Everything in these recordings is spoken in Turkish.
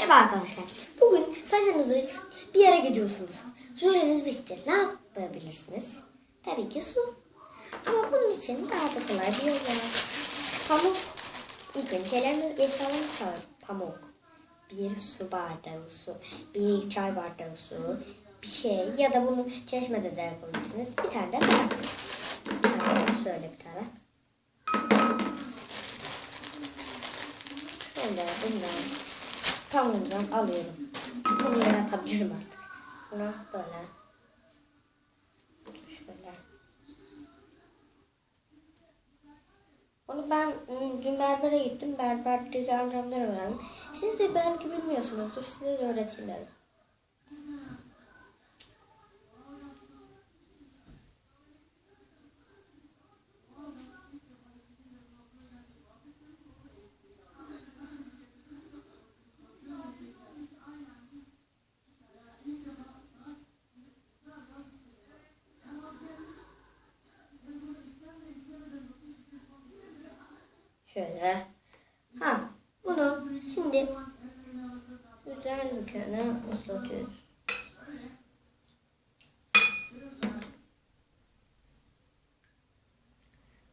Merhaba arkadaşlar. Bugün saçınızı bir yere gidiyorsunuz. Süreniz bitti. Ne yapabilirsiniz? Tabii ki su. Ama bunun için daha da kolay bir yol var. Pamuk. İlk önce şeylerimiz, eşyalarımız var. Pamuk. Bir su bardağı su. Bir çay bardağı su. Bir şey. Ya da bunu çeşmede de yapabilirsiniz. Bir tane de tarak. Şöyle bir tarak. Şöyle bundan pamuğundan alıyorum. Bunu yere atabilirim artık. Bunu böyle. Şöyle. Onu ben ım, dün berbere gittim. Berberdeki amcamdan öğrendim. Siz de belki bilmiyorsunuzdur. Size de öğreteyim. Şöyle. Ha, bunu şimdi güzel bir kere ıslatıyoruz.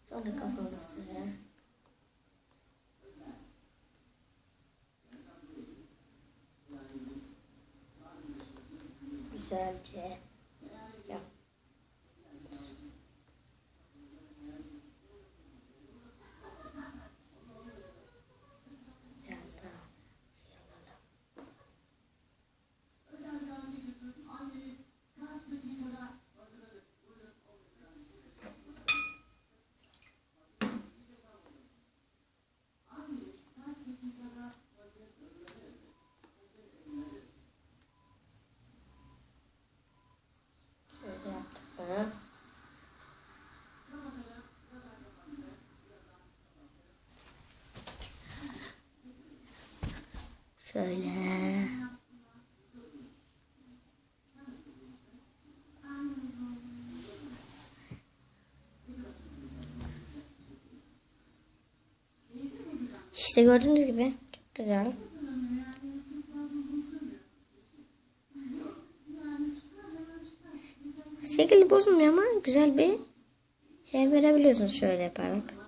Sonra kafamızı güzelce yap. Biraz daha yalalım. Şöyle yaptık mı? Şöyle. İşte gördüğünüz gibi çok güzel. Şekli bozulmuyor ama güzel bir şey verebiliyorsunuz şöyle yaparak.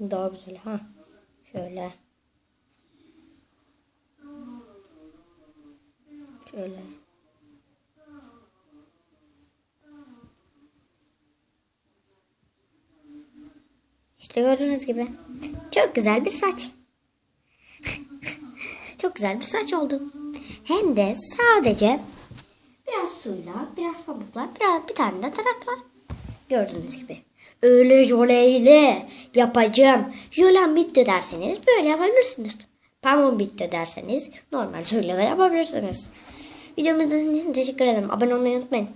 Daha güzel ha. Şöyle. Şöyle. İşte gördüğünüz gibi. Çok güzel bir saç. Çok güzel bir saç oldu. Hem de sadece biraz suyla, biraz pamukla, biraz bir tane de tarakla. Gördüğünüz gibi. Öyle jöleyle yapacağım. Jölem bitti derseniz böyle yapabilirsiniz. Pamuğum bitti derseniz normal suyla da yapabilirsiniz. Videomu izlediğiniz için teşekkür ederim. Abone olmayı unutmayın.